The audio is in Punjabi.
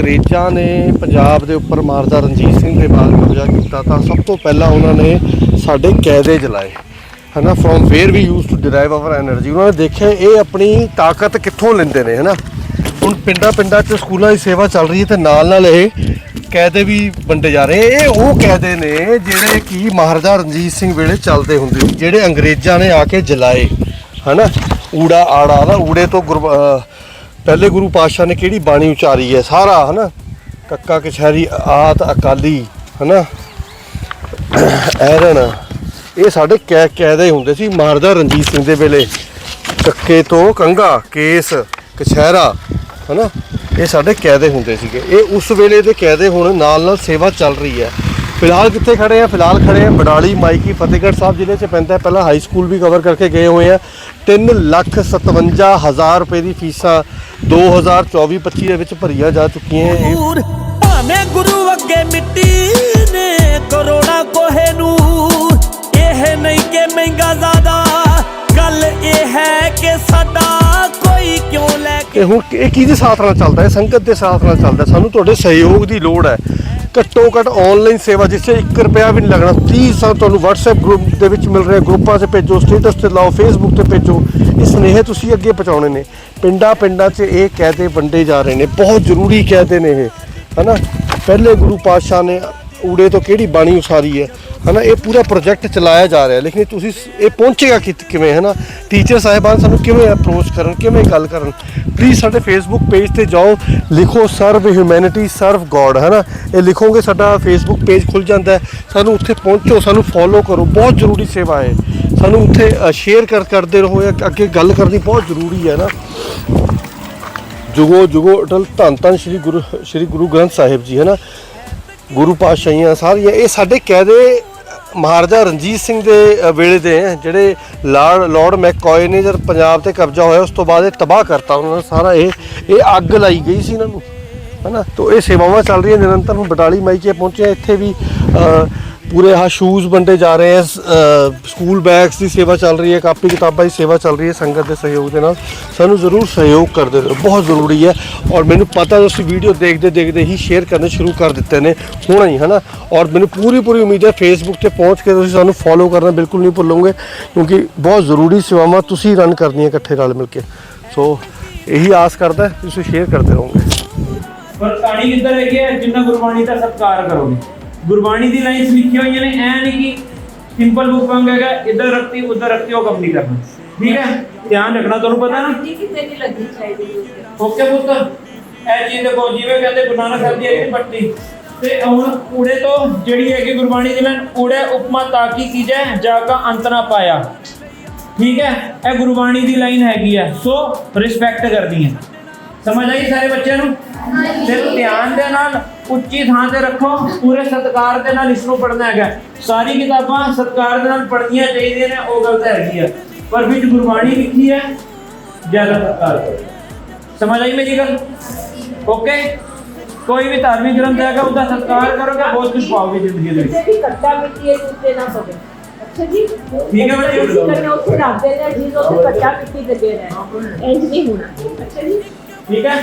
ਅੰਗਰੇਜ਼ਾਂ ਨੇ ਪੰਜਾਬ ਦੇ ਉੱਪਰ ਮਹਾਰਾਜਾ ਰਣਜੀਤ ਸਿੰਘ ਦੇ ਬਾਅਦ ਕਬਜ਼ਾ ਕੀਤਾ ਤਾਂ ਸਭ ਤੋਂ ਪਹਿਲਾਂ ਉਹਨਾਂ ਨੇ ਸਾਡੇ ਕੈਦੇ ਜਲਾਏ, ਹਨਾ from where we use to derive our energy ਉਹਨਾਂ ਨੇ ਦੇਖਿਆ ਇਹ ਆਪਣੀ ਤਾਕਤ ਕਿੱਥੋਂ ਲੈਂਦੇ ਨੇ, ਹਨਾ। ਹੁਣ ਪਿੰਡਾਂ ਪਿੰਡਾਂ 'ਚ ਸਕੂਲਾਂ ਦੀ ਸੇਵਾ ਚੱਲ ਰਹੀ ਹੈ ਤੇ ਨਾਲ ਨਾਲ ਇਹ ਕੈਦੇ ਵੀ ਵੰਡੇ ਜਾ ਰਹੇ ਇਹ ਉਹ ਕੈਦੇ ਨੇ ਜਿਹੜੇ ਕਿ ਮਹਾਰਾਜਾ ਰਣਜੀਤ ਸਿੰਘ ਵੇਲੇ ਚੱਲਦੇ ਹੁੰਦੇ ਜਿਹੜੇ ਅੰਗਰੇਜ਼ਾਂ ਨੇ ਆ ਕੇ ਜਲਾਏ, ਹਨਾ। ਊੜਾ ਆੜਾ ਦਾ ਊੜੇ ਤੋਂ ਪਹਿਲੇ ਗੁਰੂ ਪਾਤਸ਼ਾਹ ਨੇ ਕਿਹੜੀ ਬਾਣੀ ਉਚਾਰੀ ਹੈ? ਸਾਰਾ, ਹਨਾ? ਕੱਕਾ ਕਛਹਿਰੀ, ਆਤ, ਅਕਾਲੀ, ਹਨਾ? ਐਰਨ, ਇਹ ਸਾਡੇ ਕੈ ਕੈਦੇ ਹੁੰਦੇ ਸੀ ਮਹਾਰਾਜਾ ਰਣਜੀਤ ਸਿੰਘ ਦੇ ਵੇਲੇ। ਕੱਕੇ ਤੋਂ ਕੰਗਾ ਕੇਸ, ਕਛਹਿਰਾ, ਹਨਾ? ਇਹ ਸਾਡੇ ਕੈਦੇ ਹੁੰਦੇ ਸੀਗੇ। ਇਹ ਉਸ ਵੇਲੇ ਦੇ ਕੈਦੇ ਹੁਣ ਨਾਲ ਨਾਲ ਸੇਵਾ ਚੱਲ ਰਹੀ ਹੈ। ਫਿਲਹਾਲ ਕਿੱਥੇ ਖੜੇ ਆ? ਫਿਲਹਾਲ ਖੜੇ ਆ ਬਡਾਲੀ ਮਾਈਕੀ ਫਤਿਹਗੜ੍ਹ ਸਾਹਿਬ ਜ਼ਿਲ੍ਹੇ 'ਚ। ਪੈਂਦਾ ਪਹਿਲਾਂ ਹਾਈ ਸਕੂਲ ਵੀ ਕਵਰ ਕਰਕੇ ਗਏ ਹੋਏ ਆ। 3 ਲੱਖ 57 ਹਜ਼ਾਰ ਰੁਪਏ ਦੀ ਫੀਸਾਂ 2024-25 ਦੇ ਵਿੱਚ ਭਰੀਆਂ ਜਾ ਚੁੱਕੀਆਂ ਇਹ। ਭਾਵੇਂ ਗੁਰੂ ਅੱਗੇ ਮਿੱਟੀ ਨੇ ਕਰੋੜਾ ਕੋਹੇ ਨੂਰ ਇਹ ਨਹੀਂ ਕਿ ਮਹਿੰਗਾ ਜ਼ਿਆਦਾ। ਗੱਲ ਇਹ ਹੈ ਕਿ ਸਾਡਾ ਕੋਈ ਕਿਉਂ ਲੈ ਕੇ ਇਹ ਹੁਣ ਇਹ ਕਿਹਦੇ ਸਾਥ ਨਾਲ ਚੱਲਦਾ? ਹੈ ਸੰਗਤ ਦੇ ਸਾਥ ਨਾਲ ਚੱਲਦਾ। ਸਾਨੂੰ ਤੁਹਾਡੇ ਸਹਿਯੋਗ ਦੀ ਲੋੜ ਹੈ। ਘੱਟੋ ਘੱਟ ਆਨਲਾਈਨ ਸੇਵਾ, ਜਿਸ 'ਚ 1 ਰੁਪਿਆ ਵੀ ਨਹੀਂ ਲੱਗਣਾ। 30 ਸਾਲ ਤੁਹਾਨੂੰ WhatsApp ਗਰੁੱਪ ਦੇ ਵਿੱਚ ਮਿਲ ਰਿਹਾ, ਗਰੁੱਪਾਂ 'ਤੇ ਭੇਜੋ ਸਟੇਟਸ ਤੇ ਲਾਓ, Facebook ਤੇ ਭੇਜੋ। ਇਹ ਸੁਨੇਹੇ ਤੁਸੀਂ ਅੱਗੇ ਪਹੁੰਚਾਉਣੇ ਨੇ। ਪਿੰਡਾਂ ਪਿੰਡਾਂ 'ਚ ਇਹ ਕਹਿਦੇ ਵੰਡੇ ਜਾ ਰਹੇ ਨੇ। ਬਹੁਤ ਜ਼ਰੂਰੀ ਕਹਿਦੇ ਨੇ ਇਹ, ਹਨਾ? ਪਹਿਲੇ ਗੁਰੂ ਪਾਤਸ਼ਾਹ ਨੇ ਊੜੇ ਤੋਂ ਕਿਹੜੀ ਬਾਣੀ ਉਸਾਰੀ ਹੈ? ਹਨਾ, ਇਹ ਪੂਰਾ ਪ੍ਰੋਜੈਕਟ ਚਲਾਇਆ ਜਾ ਰਿਹਾ, ਲੇਕਿਨ ਤੁਸੀਂ ਇਹ ਪਹੁੰਚੇਗਾ ਕਿ, ਕਿਵੇਂ, ਹਨਾ? ਟੀਚਰ ਸਾਹਿਬਾਨ ਸਾਨੂੰ ਕਿਵੇਂ ਅਪਰੋਚ ਕਰਨ, ਕਿਵੇਂ ਗੱਲ ਕਰਨ? ਪਲੀਜ਼ ਸਾਡੇ ਫੇਸਬੁੱਕ ਪੇਜ ਤੇ ਜਾਓ, ਲਿਖੋ ਸਰਵ ਹਿਊਮੈਨਿਟੀ ਸਰਵ ਗੋਡ ਹਨਾ? ਇਹ ਲਿਖੋਗੇ, ਸਾਡਾ ਫੇਸਬੁੱਕ ਪੇਜ ਖੁੱਲ ਜਾਂਦਾ ਸਾਨੂੰ ਉੱਥੇ ਪਹੁੰਚੋ, ਸਾਨੂੰ ਫੋਲੋ ਕਰੋ, ਬਹੁਤ ਜ਼ਰੂਰੀ ਸੇਵਾ ਹੈ। ਸਾਨੂੰ ਉੱਥੇ ਸ਼ੇਅਰ ਕਰ, ਕਰਦੇ ਰਹੋ ਅੱਗੇ ਗੱਲ ਕਰਨੀ ਬਹੁਤ ਜ਼ਰੂਰੀ ਹੈ ਨਾ ਜੁਗੋ ਜੁਗੋ, ਅਟਲ ਧੰਨ ਧੰਨ ਸ੍ਰੀ ਗੁਰੂ ਸ੍ਰੀ ਗੁਰੂ ਗ੍ਰੰਥ ਸਾਹਿਬ ਜੀ ਹੈ ਨਾ ਗੁਰੂ ਪਾਤਸ਼ਾਹੀਆਂ ਸਾਰੀਆਂ, ਇਹ ਸਾਡੇ ਕਾਇਦੇ ਮਹਾਰਾਜਾ ਰਣਜੀਤ ਸਿੰਘ ਦੇ ਵੇਲੇ ਦੇ ਜਿਹੜੇ ਲਾਰਡ ਲਾਰਡ ਮੈਕਕੋਏ ਨੇ ਜਦ ਪੰਜਾਬ ਤੇ ਕਬਜ਼ਾ ਹੋਇਆ ਉਸ ਤੋਂ ਬਾਅਦ ਇਹ ਤਬਾਹ ਕਰਤਾ ਉਹਨਾਂ ਨੇ ਸਾਰਾ ਇਹ ਇਹ ਅੱਗ ਲਾਈ ਗਈ ਸੀ ਇਹਨਾਂ ਨੂੰ ਹੈਨਾ? ਤੋ ਇਹ ਸੇਵਾਵਾਂ ਚੱਲ ਰਹੀਆਂ ਨਿਰੰਤਰ ਹੁਣ ਬਟਾਲੀ ਮਾਈਕੇ ਪਹੁੰਚੇ ਹਾਂ, ਇੱਥੇ ਵੀ ਅ, ਪੂਰੇ ਆ ਸ਼ੂਜ਼ ਵੰਡੇ ਜਾ ਰਹੇ ਹੈ ਸਕੂਲ ਬੈਗਸ ਦੀ ਸੇਵਾ ਚੱਲ ਰਹੀ ਹੈ ਕਾਪੀ ਕਿਤਾਬਾਂ ਦੀ ਸੇਵਾ ਚੱਲ ਰਹੀ ਹੈ ਸੰਗਤ ਦੇ ਸਹਿਯੋਗ ਦੇ ਨਾਲ। ਸਾਨੂੰ ਜ਼ਰੂਰ ਸਹਿਯੋਗ ਕਰਦੇ ਰਹੋ ਬਹੁਤ ਜ਼ਰੂਰੀ ਹੈ। ਔਰ ਮੈਨੂੰ ਪਤਾ ਤੁਸੀਂ ਵੀਡੀਓ ਦੇਖਦੇ ਦੇਖਦੇ ਹੀ ਸ਼ੇਅਰ ਕਰਨੇ ਸ਼ੁਰੂ ਕਰ ਦਿੱਤੇ ਨੇ ਹੁਣੇ ਹੀ ਹਨਾ? ਔਰ ਮੈਨੂੰ ਪੂਰੀ ਪੂਰੀ ਉਮੀਦ ਹੈ ਫੇਸਬੁੱਕ ਤੇ ਪਹੁੰਚ ਕੇ ਤੁਸੀਂ ਸਾਨੂੰ ਫੋਲੋ ਕਰਨਾ ਬਿਲਕੁਲ ਨਹੀਂ ਭੁੱਲੋਗੇ ਕਿਉਂਕਿ ਬਹੁਤ ਜ਼ਰੂਰੀ ਸੇਵਾਵਾਂ ਤੁਸੀਂ ਰਨ ਕਰਨੀਆਂ ਇਕੱਠੇ ਰਲ ਮਿਲ ਕੇ। ਸੋ ਇਹੀ ਆਸ ਕਰਦਾ ਤੁਸੀਂ ਸ਼ੇਅਰ ਕਰਦੇ ਰਹੋਗੇ। ਪਰ ਕਹਾਣੀ ਕਿੱਧਰ ਹੈਗੀ ਹੈ? ਜਿੰਨਾ ਗੁਰਬਾਣੀ ਦਾ ਸਤਿਕਾਰ ਕਰੋਗੇ। ਗੁਰਬਾਣੀ ਦੀ ਲਾਈਨਸ ਲਿਖੀਆਂ ਹੋਈਆਂ ਨੇ ਐ ਨਹੀਂ ਕਿ ਸਿੰਪਲ ਬੁੱਕ ਵਾਂਗ ਹੈਗਾ ਇੱਧਰ ਰੱਖਤੀ ਉੱਧਰ ਰੱਖਤੀ ਉਹ ਕੰਮ ਨਹੀਂ ਕਰਨਾ। ਠੀਕ ਹੈ? ਧਿਆਨ ਰੱਖਣਾ ਤੁਹਾਨੂੰ ਪਤਾ ਨਾ? ਜੀ ਕਿਤੇ ਨਹੀਂ ਲੱਗਣੀ ਚਾਹੀਦੀ ਓਕੇ ਪੁੱਤ। ਇਹ ਚੀਜ਼ ਦੇਖੋ ਜਿਵੇਂ ਕਹਿੰਦੇ ਗੁਰੂ ਨਾਨਕ ਸਾਹਿਬ ਦੀ ਹੈਗੀ ਪੱਟੀ। ਤੇ ਹੁਣ ਊੜੇ ਤੋਂ ਜਿਹੜੀ ਹੈਗੀ ਗੁਰਬਾਣੀ ਦੀ ਲਾਈਨ ਊੜੇ ਉਪਮਾ ਤਾਕੀ ਕੀਜੈ ਜਾ ਕਾ ਅੰਤ ਨਾ ਪਾਇਆ। ਠੀਕ ਹੈ? ਇਹ ਗੁਰਬਾਣੀ ਦੀ ਲਾਈਨ ਹੈਗੀ ਆ ਸੋ ਰਿਸਪੈਕਟ ਕਰਦੀ ਹੈ। ਸਮਝ ਆਈ ਸਾਰੇ ਬੱਚਿਆਂ ਨੂੰ? ਸਿਰਫ ਧਿਆਨ ਦੇ ਨਾਲ ਉੱਚੀ ਥਾਂ ਤੇ ਰੱਖੋ ਪੂਰੇ ਸਤਿਕਾਰ ਦੇ ਨਾਲ ਇਸ ਨੂੰ ਪੜ੍ਹਨਾ ਹੈਗਾ। ਸਾਰੀ ਕਿਤਾਬਾਂ ਸਤਿਕਾਰ ਦੇ ਨਾਲ ਪੜ੍ਹਨੀਆਂ ਚਾਹੀਦੀਆਂ ਨੇ ਉਹ ਗਲਤ ਹੈਗੀ ਆ। ਪਰ ਵਿੱਚ ਗੁਰਬਾਣੀ ਲਿਖੀ ਹੈ ਜ਼ਿਆਦਾ ਸਤਿਕਾਰ ਕਰੋ। ਸਮਝ ਆਈ ਮੇਰੀ ਗੱਲ? ਓਕੇ ਕੋਈ ਵੀ ਧਾਰਮਿਕ ਗ੍ਰੰਥ ਹੈਗਾ ਉਹਦਾ ਸਤਿਕਾਰ ਕਰੋਗੇ ਬਹੁਤ ਕੁਝ ਪਾਓਗੇ ਜ਼ਿੰਦਗੀ ਦੇ ਵਿੱਚ। ਵੀ ਕੱਟਾ ਮਿੱਟੀ ਇੱਕ ਉੱਤੇ ਨਾ ਪਵੇ ਅੱਛਾ ਜੀ? ਠੀਕ ਹੈ ਬੱਚੇ। ਕਰਨੇ ਉੱਥੇ ਰੱਖ ਦੇਣਾ ਜੀ ਉੱਥੇ ਕੱਟਾ ਮਿੱਟੀ ਦੇ ਦੇਣਾ ਇੰਜ ਨਹੀਂ ਹੋਣਾ। ਅੱਛਾ ਜੀ? ਠੀਕ ਹੈ?